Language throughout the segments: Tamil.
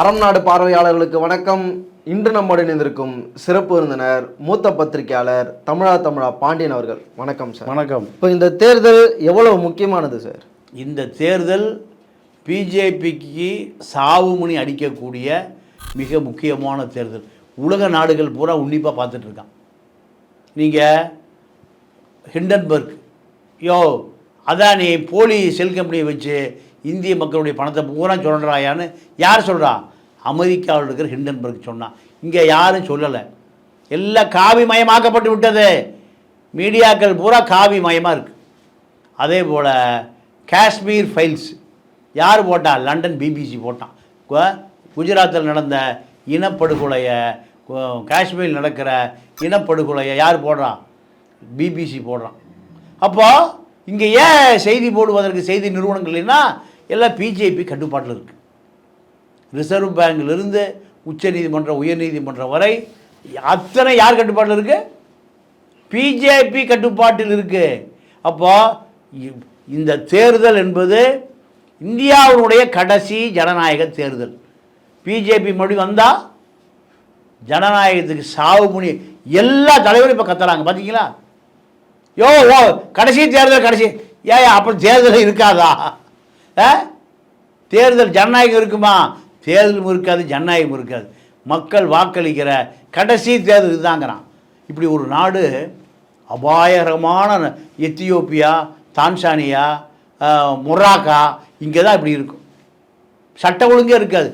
அறம் நாடு பார்வையாளர்களுக்கு வணக்கம். இன்று நம்முடன் இணைந்திருக்கும் சிறப்பு விருந்தினர் மூத்த பத்திரிகையாளர் தமிழா தமிழா பாண்டியன் அவர்கள். வணக்கம் சார். வணக்கம். இப்போ இந்த தேர்தல் எவ்வளவு முக்கியமானது சார்? இந்த தேர்தல் பிஜேபிக்கு சாவுமணி அடிக்கக்கூடிய மிக முக்கியமான தேர்தல். உலக நாடுகள் பூரா உன்னிப்பாக பார்த்துட்டு இருக்கான் நீங்கள் ஹிண்டன்பர்க் யோ அதான் போலி செல் கம்பெனியை வச்சு இந்திய மக்களுடைய பணத்தை பூரா சொல்கிறாயான்னு யார் சொல்கிறா அமெரிக்காவில் இருக்கிற ஹிண்டன்பர்க் சொன்னான் இங்கே யாரும் சொல்லலை. எல்லாம் காவி மயமாக்கப்பட்டு விட்டது. மீடியாக்கள் பூரா காவி மயமாக இருக்குது அதே போல் காஷ்மீர் ஃபைல்ஸ் யார் போட்டா? லண்டன் பிபிசி போட்டான். கு- குஜராத்தில் நடந்த இனப்படுகொலையை காஷ்மீரில் நடக்கிற இனப்படுகொலையை யார் போடுறான் பிபிசி போடுறான். அப்போது இங்கே ஏன் செய்தி போடுவதற்கு செய்தி நிறுவனங்கள் இல்லைன்னா எல்லாம் பிஜேபி கட்டுப்பாட்டில் இருக்குது ரிசர்வ் பேங்கிலிருந்து உச்சநீதிமன்றம் உயர்நீதிமன்றம் வரை அத்தனை யார் கட்டுப்பாட்டில் இருக்குது பிஜேபி கட்டுப்பாட்டில் இருக்குது அப்போ இ- இந்த தேர்தல் என்பது இந்தியாவினுடைய கடைசி ஜனநாயக தேர்தல். பிஜேபி மொழி வந்தால் ஜனநாயகத்துக்கு சாவு முனி எல்லா தலைவரும் இப்போ கத்துறாங்க. பார்த்தீங்களா யோ யோ கடைசி தேர்தல் கடைசி ஏன் அப்புறம் தேர்தல் இருக்காதா? தேர்தல் ஜனநாயகம் இருக்குமா? தேர்தலும் இருக்காது ஜனநாயகம் இருக்காது மக்கள் வாக்களிக்கிற கடைசி தேர்தல் இதுதாங்கிறான். இப்படி ஒரு நாடு அபாயகரமான எத்தியோப்பியா தான்சானியா மொராக்கா இங்கே தான் இப்படி இருக்கும். சட்ட ஒழுங்கே இருக்காது.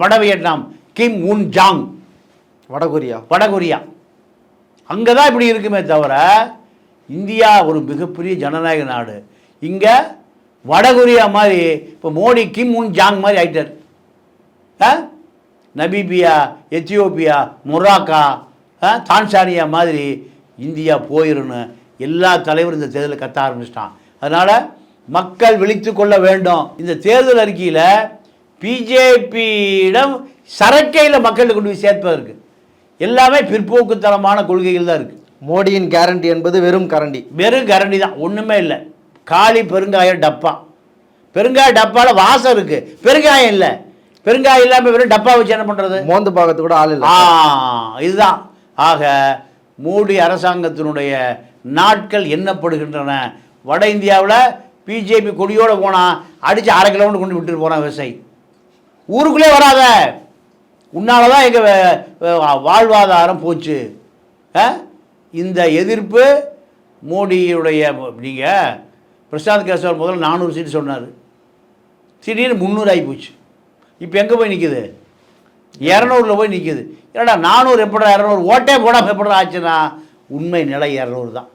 வட வியட்நாம் கிம் உன் ஜாங் வடகொரியா. வடகொரியா. அங்கே தான் இப்படி இருக்குமே தவிர இந்தியா ஒரு மிகப்பெரிய ஜனநாயக நாடு. இங்கே வடகொரியா மாதிரி இப்போ மோடி கிம் உன் ஜாங் மாதிரி ஆயிட்டார். ஆ? Namibia Ethiopia Morocco? தான்சானியா மாதிரி இந்தியா போயிருன்னு எல்லா தலைவரும் இந்த தேர்தலில் கத்த ஆரம்பிச்சிட்டான். அதனால் மக்கள் விழித்து கொள்ள வேண்டும். இந்த தேர்தல் அறிக்கையில் பிஜேபியிடம் சரக்கையில் மக்கள்கிட்ட கொண்டு போய் சேர்ப்பதற்கு எல்லாமே பிற்போக்குத்தனமான கொள்கைகள் தான் இருக்குது மோடியின் கேரண்டி என்பது வெறும் கரண்டி வெறும் கரண்டி தான். ஒன்றுமே இல்லை. காளி பெருங்காயம் டப்பா. பெருங்காய டப்பாவில் வாசம் இருக்குது பெருங்காயம் இல்லை. பெருங்காயம் இல்லாமல் வெறும் டப்பா வச்சு என்ன பண்ணுறது மோந்து பார்க்கறது கூட ஆள் இல்லை. இதுதான். ஆக மோடி அரசாங்கத்தினுடைய நாட்கள் எண்ணப்படுகின்றன. வட இந்தியாவில் பிஜேபி கொடியோடு போனால் அடித்து அரை கிலோமீட்டர் கொண்டு விட்டுட்டு போகிறான் விவசாயி. ஊருக்குள்ளே வராத. உன்னால தான் எங்கள் வாழ்வாதாரம் போச்சு? இந்த எதிர்ப்பு மோடியுடைய நீங்கள் பிரசாந்த் கேசவர் முதல்ல நானூறு சீட்டு சொன்னார். திடீர்னு முந்நூறு ஆகி போச்சு. இப்போ எங்கே போய் நிற்குது இரநூறுல போய் நிற்குது என்னடா நானூறு எப்படா இரநூறு? ஓட்டே போடாமல் எப்படா ஆச்சுன்னா? உண்மை நிலை இரநூறு தான்.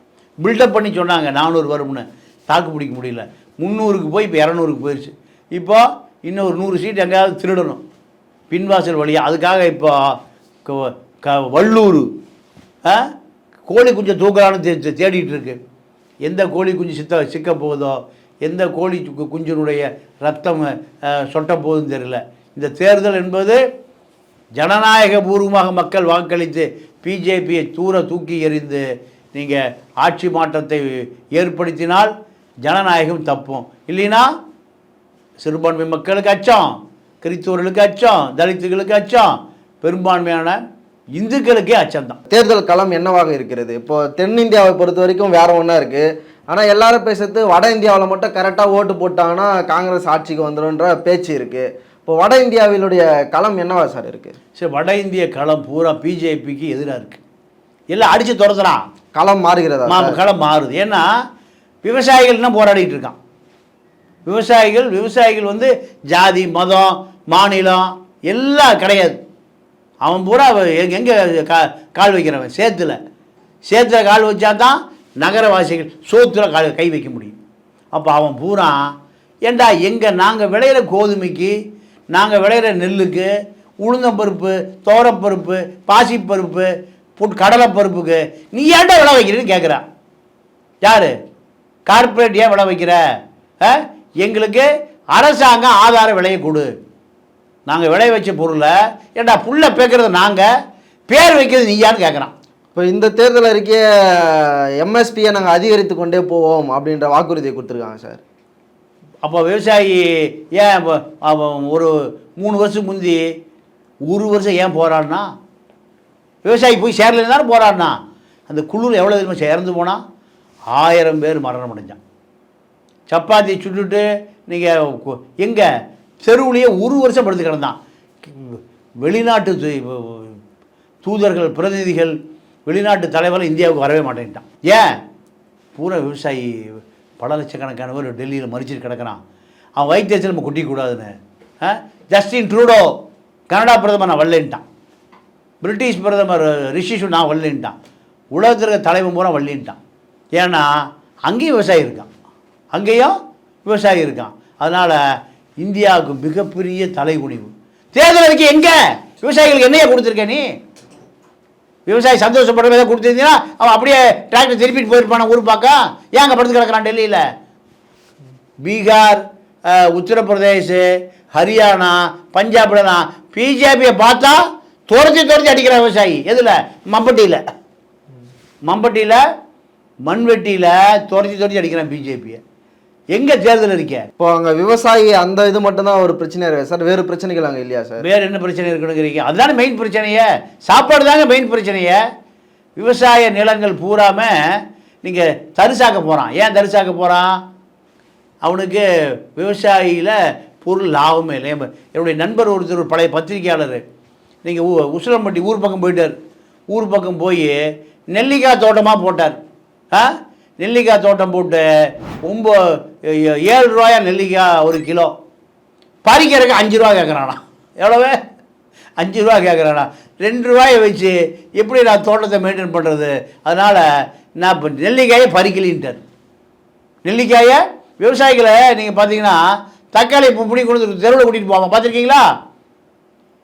பில்டப் பண்ணி சொன்னாங்க நானூறு வரும்னு. தாக்கு பிடிக்க முடியல. முந்நூறுக்கு போய் இப்போ இரநூறுக்கு போயிடுச்சு இப்போ இன்னும் ஒரு நூறு சீட் எங்கேயாவது திருடணும். பின்வாசல் வழியாக அதுக்காக இப்போ க- வள்ளூர் கோழி குஞ்சம் தூக்கலான்னு தே தேடிட்டு இருக்கு. எந்த கோழி குஞ்சு சித்த சிக்க போகுதோ எந்த கோழி கு- குஞ்சினுடைய ரத்தம் சொட்ட போகுதுன்னு தெரியல. இந்த தேர்தல் என்பது ஜனநாயக பூர்வமாக மக்கள் வாக்களித்து பிஜேபியை தூர தூக்கி எறிந்து நீங்கள் ஆட்சி மாற்றத்தை ஏற்படுத்தினால் ஜனநாயகம் தப்பும். இல்லைன்னா சிறுபான்மை மக்களுக்கு அச்சம் கிறிஸ்தவர்களுக்கு அச்சம் தலித்துகளுக்கு அச்சம் பெரும்பான்மையான இந்துக்களுக்கே அச்சம்தான். தேர்தல் களம் என்னவாக இருக்கிறது? இப்போ தென்னிந்தியாவை பொறுத்த வரைக்கும் வேற ஒன்றா இருக்கு. ஆனால் எல்லாரும் பேசுறது வட இந்தியாவில் மட்டும் கரெக்டாக ஓட்டு போட்டாங்கன்னா காங்கிரஸ் ஆட்சிக்கு வந்துடும்ன்ற பேச்சு இருக்கு. இப்போ வட இந்தியாவிலுடைய களம் என்னவா சார் இருக்கு? சரி வட இந்திய களம் பூரா பிஜேபிக்கு எதிராக இருக்குது எல்லாம் அடித்து துரத்துறான் களம் மாறுகிறதா? களம் மாறுது. ஏன்னா விவசாயிகள் இன்னும் போராடிட்டு இருக்கான். விவசாயிகள் விவசாயிகள் வந்து ஜாதி மதம் மாநிலம் எல்லாம் கிடையாது. அவன் பூரா எங்கே கா கால் வைக்கிறவன்? சேத்துல. சேத்துல கால் வச்சா தான் நகரவாசிகள் சோத்துல கால் கை வைக்க முடியும். அப்போ அவன் பூரா ஏண்டா எங்கே நாங்கள் விளையிற கோதுமைக்கு நாங்கள் விளையிற நெல்லுக்கு உளுந்தம்பருப்பு தோரப்பருப்பு பாசிப்பருப்பு புட் கடலைப்பருப்புக்கு நீ ஏன்டா விளை வைக்கிறேன்னு கேட்குறான் யார்? கார்ப்பரேட் ஏன் விளை வைக்கிற? ஆ? எங்களுக்கு அரசாங்கம் ஆதார விலையை கொடு. நாங்கள் விளைய வச்ச பொருளை ஏண்டா புல்ல பேக்கிறது நாங்கள் பேர் வைக்கிறது நீயான்னு கேட்குறான் இப்போ இந்த தேர்தல் அறிக்கையை எம்எஸ்பியை நாங்கள் அதிகரித்து கொண்டே போவோம் அப்படின்ற வாக்குறுதியை கொடுத்துருக்காங்க சார். அப்போ விவசாயி ஏன் அவன் ஒரு மூணு வருஷம் முந்தி ஒரு வருஷம் ஏன் போராடினா? விவசாயி போய் சேரலன்னு தானே போராடினா? அந்த குளிர் எவ்வளோ தெரியுமா சேர்ந்து போனால் ஆயிரம் பேர் மரணம் அடைஞ்சான். சப்பாத்தி சுட்டுட்டு நீங்கள் எங்கே? செருவுலேயே ஒரு வருஷம் படுத்து கிடந்தான். வெளிநாட்டு தூதர்கள் பிரதிநிதிகள் வெளிநாட்டு தலைவர்கள் இந்தியாவுக்கு வரவே மாட்டேன்ட்டான். ஏன்? பூரா விவசாயி பல லட்சக்கணக்கானவர் டெல்லியில் மறிச்சிட்டு கிடக்கிறான். அவன் வைத்தியத்தை நம்ம கொட்டிக்கூடாதுன்னு ஆ? ஜஸ்டின் ட்ரூடோ கனடா பிரதமர் நான் வரலன்ட்டான். பிரிட்டிஷ் பிரதமர் ரிஷிஷு நான் வரலன்ட்டான். உலகத்தில் தலைவன் பூரா வரலன்ட்டான். ஏன்னா அங்கேயும் விவசாயி இருக்கான். அங்கேயும் விவசாயி இருக்கான். அதனால் இந்தியாவுக்கு மிகப்பெரிய தலைகுனிவு. தேர்தல் அறிக்கை எங்கே? விவசாயிகளுக்கு என்னையா கொடுத்துருக்க நீ? விவசாயி சந்தோஷப்படுற விதை கொடுத்துருந்தீங்கன்னா அவன் அப்படியே டிராக்டர் திருப்பிட்டு போயிருப்பான ஊர் பார்க்க ஏன் படுத்து கிடக்குறான் டெல்லியில்? பீகார் உத்தரப்பிரதேஷ் ஹரியானா பஞ்சாப்லனா பிஜேபியை பார்த்தா துரத்தி துரத்தி அடிக்கிற விவசாயி. எதில்? மம்பட்டியில். மம்பட்டியில் மண்வெட்டியில் துரத்தி துரத்தி அடிக்கிறான் பிஜேபியை. எங்கே தேர்தல் இருக்கே? இப்போ அங்கே விவசாயி அந்த இது மட்டும்தான் ஒரு பிரச்சனையா இருக்கு. சார் வேறு பிரச்சனைகள் அங்கே இல்லையா சார்? வேறு என்ன பிரச்சனை இருக்குனுங்கிறீங்க அதுதானே மெயின் பிரச்சனையே. சாப்பாடு தாங்க மெயின் பிரச்சனையே. விவசாய நிலங்கள் பூராம நீங்கள் தரிசாக்க போகிறான் ஏன் தரிசாக்க போகிறான் அவனுக்கு விவசாயியில் பொருள் லாபமே இல்லை. என் என்னுடைய நண்பர் ஒருத்தர் ஒரு பழைய பத்திரிகையாளர். நீங்கள் ஊ உசிலம்பட்டி ஊர் பக்கம் போயிட்டார். ஊர் பக்கம் போய் நெல்லிக்காய் தோட்டமாக போட்டார். ஆ? நெல்லிக்காய் தோட்டம் போட்டு ஒம்போ ஏழு ரூபாயா நெல்லிக்காய் ஒரு கிலோ? பறிக்கிறதுக்கு அஞ்சு ரூபா கேட்குறானா எவ்வளவு? அஞ்சு ரூபா கேட்குறானா ரெண்டு ரூபாயை வச்சு எப்படி நான் தோட்டத்தை மெயின்டைன் பண்ணுறது அதனால் நான் இப்போ நெல்லிக்காயை பறிக்கலின்ட்டார். நெல்லிக்காயை விவசாயிகளை நீங்கள் பார்த்தீங்கன்னா தக்காளி இப்போ பிடி கொண்டு தெருவில் கூட்டிகிட்டு போவாங்க. பார்த்துருக்கீங்களா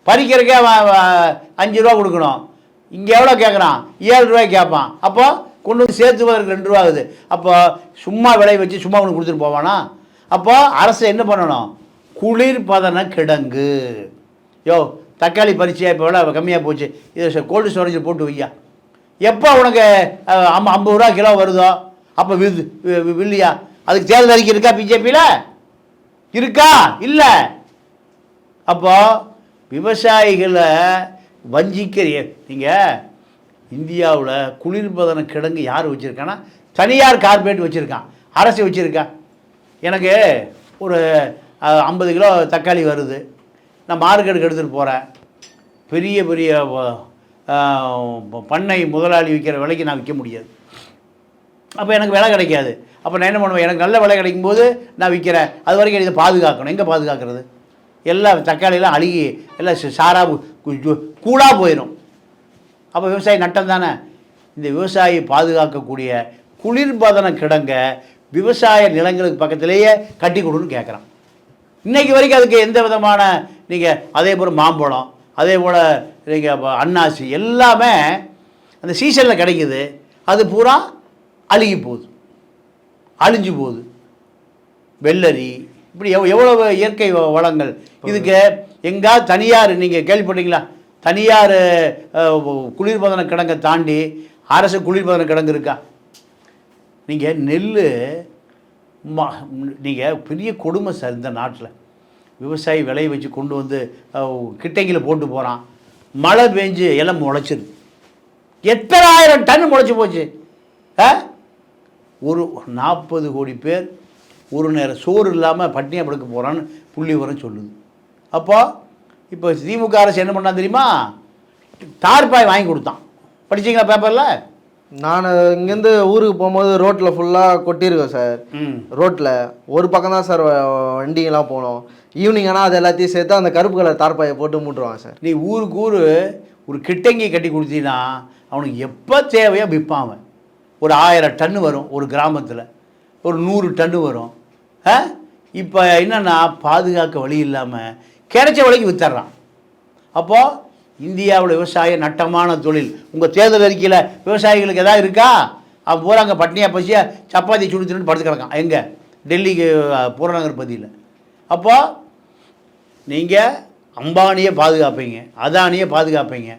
பறிக்கிறக்கே அஞ்சு ரூபா கொடுக்கணும். இங்கே எவ்வளோ கேட்குறான் ஏழு ரூபாய் கேட்பான் அப்போது கொண்டு வந்து சேர்த்துவதற்கு ரெண்டு ரூபா ஆகுது. அப்போ சும்மா விலை வச்சு சும்மா கொண்டு கொடுத்துட்டு போவானா? அப்போ அரசு என்ன பண்ணணும்? குளிர்பதன கிடங்கு. யோ தக்காளி பறிச்சியா இப்போ விலை கம்மியாக போச்சு. இது கோல்டு ஸ்டோரேஜில் போட்டு வையா. எப்போ உனக்கு அஹ், ஐம்பது ரூபா கிலோ வருதோ? அப்போ விது வி- வில்லையா? அதுக்கு தேர்தல் அறிக்கை இருக்கா பிஜேபியில்? இருக்கா? இல்லை. அப்போ விவசாயிகளை வஞ்சிக்கிற நீங்கள் இந்தியாவில் குளிர்பதன கிடங்கு யார் வச்சுருக்கான்னா தனியார் கார்பரேட் வச்சுருக்கான் அரசு வச்சுருக்கேன் எனக்கு ஒரு ஐம்பது கிலோ தக்காளி வருது. நான் மார்க்கெட்டுக்கு எடுத்துகிட்டு போகிறேன் பெரிய பெரிய பண்ணை முதலாளி விற்கிற விலைக்கு நான் விற்க முடியாது. அப்போ எனக்கு விலை கிடைக்காது. அப்போ நான் என்ன பண்ணுவேன்? எனக்கு நல்ல விலை கிடைக்கும்போது நான் விற்கிறேன் அது வரைக்கும் இதை பாதுகாக்கணும். எங்கே பாதுகாக்கிறது? எல்லாம் தக்காளியெல்லாம் அழுகி எல்லாம் சாராக கூடாக போயிடும் அப்போ விவசாயி நட்டம் தானே? இந்த விவசாயி பாதுகாக்கக்கூடிய குளிர்பதன கிடங்க விவசாய நிலங்களுக்கு பக்கத்திலேயே கட்டி கொடுன்னு கேட்குறான் இன்றைக்கு வரைக்கும் அதுக்கு எந்த விதமான நீங்கள் அதே போல் மாம்பழம் அதே போல் நீங்கள் அன்னாசி எல்லாமே அந்த சீசனில் கிடைக்குது. அது பூரா அழுகி போகுது. அழிஞ்சு போகுது. வெள்ளரி இப்படி எவ் எவ்வளவு இயற்கை வ- வளங்கள். இதுக்கு எங்கேயாவது தனியார் நீங்கள் கேள்விப்பட்டீங்களா தனியார் குளிர்பதன கிடங்கை தாண்டி அரசு குளிர்பதன கிடங்கு இருக்கா? நீங்கள் நெல் நீங்கள் பெரிய கொடுமை சார் இந்த நாட்டில். விவசாயி விளைய வச்சு கொண்டு வந்து கிட்டைங்கில் போட்டு போகிறான் மழை பெஞ்சு எல்லாம் முளைச்சிது எத்தனை ஆயிரம் டன் முளைச்சி போச்சு? ஆ ஒரு நாற்பது கோடி பேர் ஒரு நேரம் சோறு இல்லாமல் பட்டினியாக படுக்க போகிறான்னு புள்ளி வரம் சொல்லுது. அப்போ இப்போ திமுக அரசு என்ன பண்ணா தெரியுமா? தார்பாய் வாங்கி கொடுத்தான். படிச்சீங்களா பேப்பரில் நான் இங்கேருந்து ஊருக்கு போகும்போது ரோட்டில் ஃபுல்லாக கொட்டியிருக்கோம் சார் ரோட்டில் ஒரு பக்கம் தான் சார் வண்டிங்கெல்லாம் போனோம். ஈவினிங் ஆனால் அது எல்லாத்தையும் சேர்த்து அந்த கருப்பு கலர் தார்ப்பாயை போட்டு மூட்டுருவாங்க சார் நீ ஊருக்கு ஊர் ஒரு கிட்டங்கி கட்டி கொடுத்தீங்கன்னா அவனுக்கு எப்போ தேவையோ விற்பான் அவன். ஒரு ஆயிரம் டன்னு வரும் ஒரு கிராமத்தில். ஒரு நூறு டன்னு வரும். இப்போ என்னன்னா பாதுகாக்க வழி இல்லாமல் கிடைச்ச விலைக்கு வித்துறான் அப்போது இந்தியாவில் விவசாய நட்டமான தொழில். உங்கள் தேர்தல் அறிக்கையில் விவசாயிகளுக்கு எதாவது இருக்கா? அவன் பூரா அங்கே பட்னியாக பசியாக சப்பாத்தி சுடு தின்னு படுத்து கிடக்கான். எங்கே? டெல்லிக்கு புறநகர் பகுதியில். அப்போது நீங்கள் அம்பானியை பாதுகாப்பீங்க அதானியை பாதுகாப்பீங்க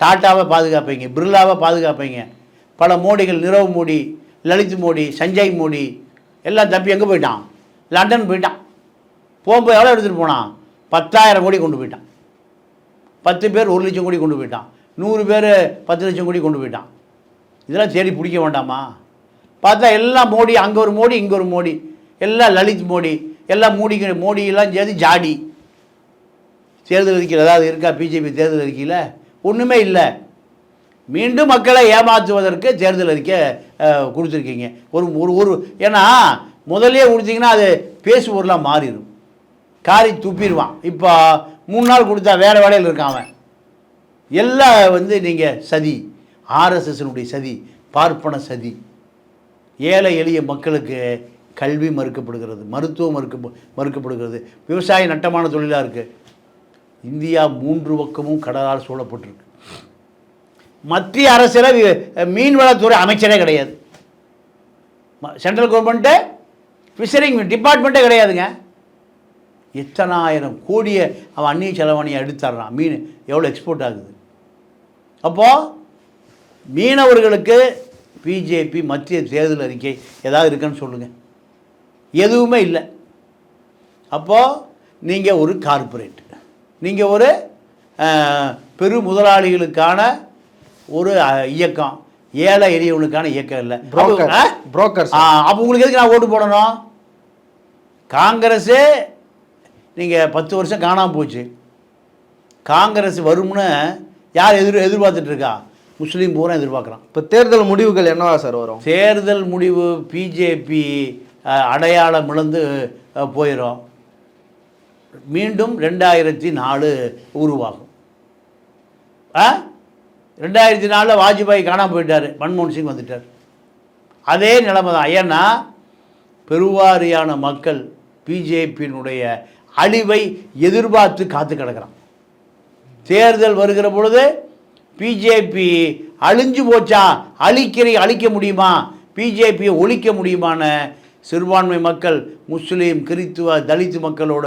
டாட்டாவை பாதுகாப்பீங்க பிர்லாவை பாதுகாப்பீங்க. பல மோடிகள் நிரவ் மோடி லலித் மோடி சஞ்சய் மோடி எல்லாம் தப்பி எங்கே போயிட்டான்? லண்டன் போயிட்டான். போகும்போது எவ்வளோ எடுத்துகிட்டு போனான்? பத்தாயிரம் கோடி கொண்டு போயிட்டான். பத்து பேர் ஒரு லட்சம் கோடி கொண்டு போயிட்டான். நூறு பேர் பத்து லட்சம் கோடி கொண்டு போயிட்டான். இதெல்லாம் தேடி பிடிக்க வேண்டாமா? பார்த்தா எல்லாம் மோடி அங்கே ஒரு மோடி இங்கே ஒரு மோடி. எல்லாம் லலித் மோடி எல்லாம் மோடிக்கு மோடியெல்லாம் சேர்த்து ஜாடி. தேர்தல் அறிக்கையில் ஏதாவது இருக்கா? பிஜேபி தேர்தல் அறிக்கையில்? ஒன்றுமே இல்லை. மீண்டும் மக்களை ஏமாற்றுவதற்கு தேர்தல் அறிக்கை கொடுத்துருக்கீங்க. ஒரு ஒரு ஒரு ஏன்னா முதலே கொடுத்தீங்கன்னா அது பேசுபொருளாக மாறிடும். காரி துப்பிடுவான். இப்போ மூணு நாள் கொடுத்தா வேறு வேலையில் இருக்கான் அவன். எல்லாம் வந்து நீங்கள் சதி. ஆர்எஸ்எஸ்னுடைய சதி பார்ப்பன சதி. ஏழை எளிய மக்களுக்கு கல்வி மறுக்கப்படுகிறது மருத்துவம் மறுக்க மறுக்கப்படுகிறது. விவசாயம் நட்டமான தொழிலாக இருக்குது இந்தியா மூன்று பக்கமும் கடலால் சூழப்பட்டிருக்கு. மத்திய அரசில் மீன்வளத்துறை அமைச்சரே கிடையாது. சென்ட்ரல் கவர்மெண்ட்டு ஃபிஷரிங் டிபார்ட்மெண்ட்டே கிடையாதுங்க. எத்தனாயிரம் கோடியை அவன் அந்நிய செலவாணியை எடுத்துட்றான். மீன் எவ்வளோ எக்ஸ்போர்ட் ஆகுது? அப்போது மீனவர்களுக்கு பிஜேபி மத்திய தேர்தல் அறிக்கை ஏதாவது இருக்குன்னு சொல்லுங்கள் எதுவுமே இல்லை. அப்போது நீங்கள் ஒரு கார்ப்பரேட் நீங்கள் ஒரு பெரு முதலாளிகளுக்கான ஒரு இயக்கம். ஏழை எளியவனுக்கான இயக்கம் இல்லை. புரோக்கர்? புரோக்கர் அப்போ உங்களுக்கு எதுக்கு நான் ஓட்டு போடணும்? காங்கிரஸே நீங்கள் பத்து வருஷம் காணாமல் போச்சு. காங்கிரஸ் வரும்னு யார் எதிர் எதிர்பார்த்துட்டு இருக்கா முஸ்லீம் பூரா எதிர்பார்க்குறான். இப்போ தேர்தல் முடிவுகள் என்னவா சார் வரும்? தேர்தல் முடிவு பிஜேபி அடையாளம் இழந்து போயிடும் மீண்டும் ரெண்டாயிரத்தி நாலு உருவாகும். ஆ ரெண்டாயிரத்தி நாலில் வாஜ்பாய் காணாமல் போயிட்டார். மன்மோகன் சிங் வந்துட்டார். அதே நிலைமை தான் ஏன்னா பெருவாரியான மக்கள் பிஜேபியினுடைய அழிவை எதிர்பார்த்து காத்து கிடக்கிறான். தேர்தல் வருகிற பொழுது பிஜேபி அழிஞ்சு போச்சா? அழிக்கிற அழிக்க முடியுமா? பிஜேபியை ஒழிக்க முடியுமான்னு சிறுபான்மை மக்கள் முஸ்லீம் கிறித்துவ தலித்து மக்களோட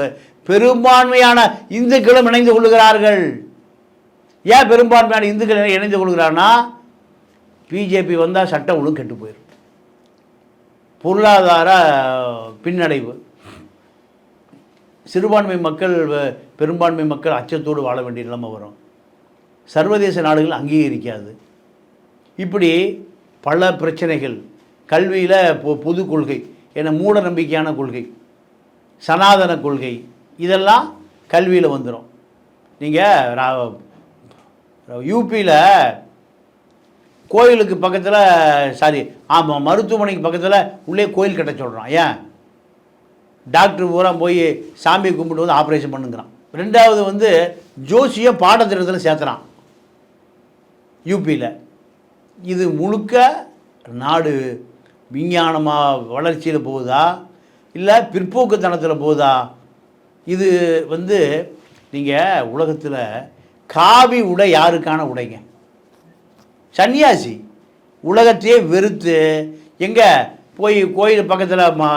பெரும்பான்மையான இந்துக்களும் இணைந்து கொள்கிறார்கள் ஏன் பெரும்பான்மையான இந்துக்கள் இணைந்து கொள்கிறான்னா பிஜேபி வந்தால் சட்டம் ஒழுங்கு கெட்டு போயிடும் பொருளாதார பின்னடைவு. சிறுபான்மை மக்கள் வ- பெரும்பான்மை மக்கள் அச்சத்தோடு வாழ வேண்டிய நிலைமை வரும். சர்வதேச நாடுகள் அங்கீகரிக்காது. இப்படி பல பிரச்சனைகள் கல்வியில் பொ பொது கொள்கை என மூட நம்பிக்கையான கொள்கை சனாதன கொள்கை இதெல்லாம் கல்வியில் வந்துடும் நீங்கள் யூபியில் கோயிலுக்கு பக்கத்தில் சாரி ஆமாம் மருத்துவமனைக்கு பக்கத்தில் உள்ளே கோயில் கட்ட சொல்கிறான் ஏன்? டாக்டர் பூரா போய் சாமி கும்பிட்டு வந்து ஆப்ரேஷன் பண்ணுங்கிறான். ரெண்டாவது வந்து ஜோசியை பாடத்திட்டத்தில் சேர்த்துறான். யூபியில் இது முழுக்க நாடு விஞ்ஞானமாக வளர்ச்சியில் போகுதா? இல்லை பிற்போக்குத்தனத்தில் போகுதா? இது வந்து நீங்கள் உலகத்தில் காவி உடை யாருக்கான உடைங்க? சன்னியாசி. உலகத்தையே வெறுத்து எங்கே போய் கோயில் பக்கத்தில் மா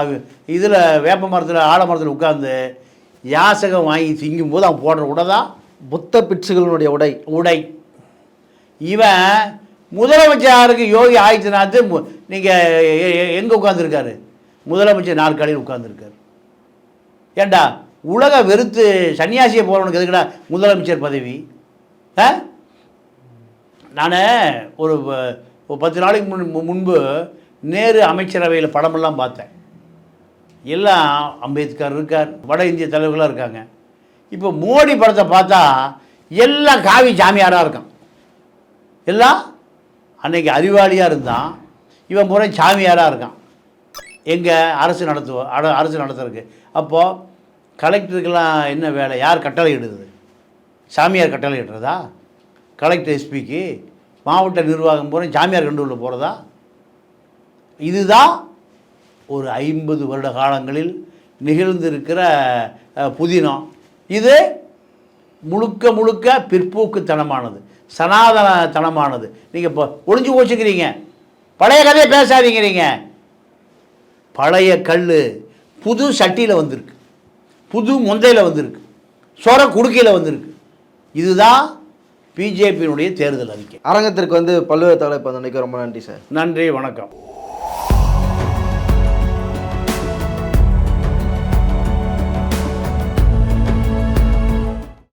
இதில் வேப்ப மரத்தில் ஆலமரத்தில் உட்காந்து யாசகம் வாங்கி திங்கும்போது அவன் போடுற உடை தான் புத்த பிட்சுகளுடைய உடை. உடை. இவன் முதலமைச்சருக்கு யோகி ஆதித்யநாத் நீங்கள் எங்கே உட்காந்துருக்காரு முதலமைச்சர் நாற்காலியில் உட்காந்துருக்காரு ஏண்டா உலக வெறுத்து சன்னியாசியை போகிறவனுக்கு எதுக்குடா முதலமைச்சர் பதவி? ஆ? நான் ஒரு பத்து நாளைக்கு முன் முன்பு நேரு அமைச்சரவையில் படமெல்லாம் பார்த்தேன். எல்லாம் அம்பேத்கர் இருக்கார் வட இந்திய தலைவர்களாக இருக்காங்க. இப்போ மோடி படத்தை பார்த்தா எல்லாம் காவி சாமியாராக இருக்கான். எல்லாம் அன்னைக்கு அறிவாளியாக இருந்தான். இவன் பூரா சாமியாராக இருக்கான். எங்கே அரசு நடத்துவோம் அட அரசு நடத்துறதுக்கு. அப்போது கலெக்டருக்கெல்லாம் என்ன வேலை? யார் கட்டளை இடுது சாமியார் கட்டளை இடுறதா? கலெக்டர் எஸ்பிக்கு மாவட்ட நிர்வாகம் பூரா சாமியார் கண்டு உள்ள போகிறதா இதுதான் ஒரு ஐம்பது வருட காலங்களில் நிகழ்ந்திருக்கிற புதினம் இது முழுக்க முழுக்க பிற்போக்குத்தனமானது சனாதனத்தனமானது. நீங்கள் இப்போ ஒளிஞ்சு போச்சுக்கிறீங்க பழைய கதையை பேசாதீங்கிறீங்க. பழைய கல் புது சட்டியில் வந்திருக்கு. புது முந்தையில் வந்திருக்கு. சொர குடுக்கையில் வந்திருக்கு. இதுதான் பிஜேபியினுடைய தேர்தல் அறிக்கை. அரங்கத்திற்கு வந்து பல்வேறு தலைப்பு வந்தமைக்கு ரொம்ப நன்றி சார். நன்றி வணக்கம்.